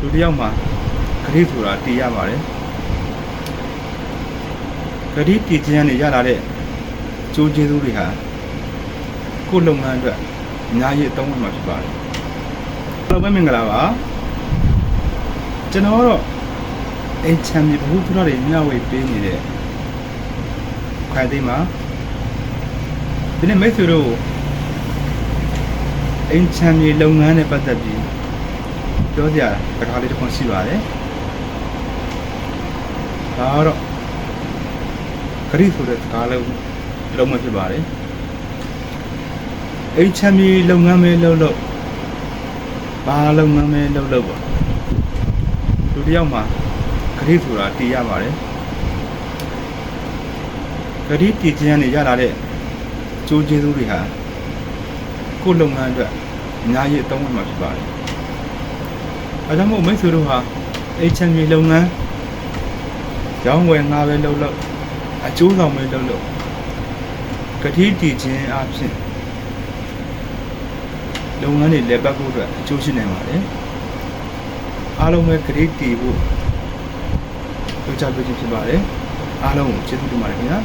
လူတစ်ယောက်မှာဂရိဆိုတာတည်ရပါတယ်ဂရိတည်ခြင်းကနေရလာတဲ့အကျိုးကျေးဇူးတွေဟာကိုယ့်လုပ်ငန်းအတွက်အများကြီးအသုံးဝင်မှာဖြစ်ပါတယ်အားလုံးပဲမင်္ဂလာပါကျွန်တော်ကတော့အိမ်ချမ်းမြေဘ ഹു ဖရတွေမျှဝေပေးနေတဲ့ခိုင်သိမ်းမှာဒီနေ့မိတ်ဆွေတို့ကိုအိမ်ချမ်းမြေလုပ်ငန်းနဲ့ပတ်သက်ပြီး ပြောစရာစကားလေးတစ်ခုရှိပါတယ်ဒါကတော့ခရီးဆိုတဲ့စကားလုံးလုံးမဖြစ်ပါတယ်အိမ်ချမ်းမြေလုပ်ငန်းပဲလုပ်လို့ဘာလုပ်ငန်းပဲလုပ်လို့ပေါ့လူတစ်ယောက်မှာခရီးဆိုတာတည်ရပါတယ်ခရီးတည်ခြင်းကနေရလာတဲ့အကျိုးကျေးဇူးတွေဟာကိုယ့်လုပ်ငန်းအတွက်အများကြီးအသုံးဝင်မှာဖြစ်ပါတယ် အဲဒါမို့မိတ်ဆွေတို့ဟာအိမ်ချမ်းမြေလုပ်ငန်းရောင်းဝယ်ငါပဲလုပ်လို့အကျိုးဆောင်ပဲလုပ်လို့ကတိတည်ခြင်းအဖြစ်လုပ်ငန်းတွေလည်းပတ်ဖို့အတွက်အကျိုးရှိနိုင်ပါတယ်အားလုံးပဲကတိတည်ဖို့ပြောကြပြခြင်းဖြစ်ပါတယ်အားလုံးကိုကျေးဇူးတင်ပါတယ်ခင်ဗျာ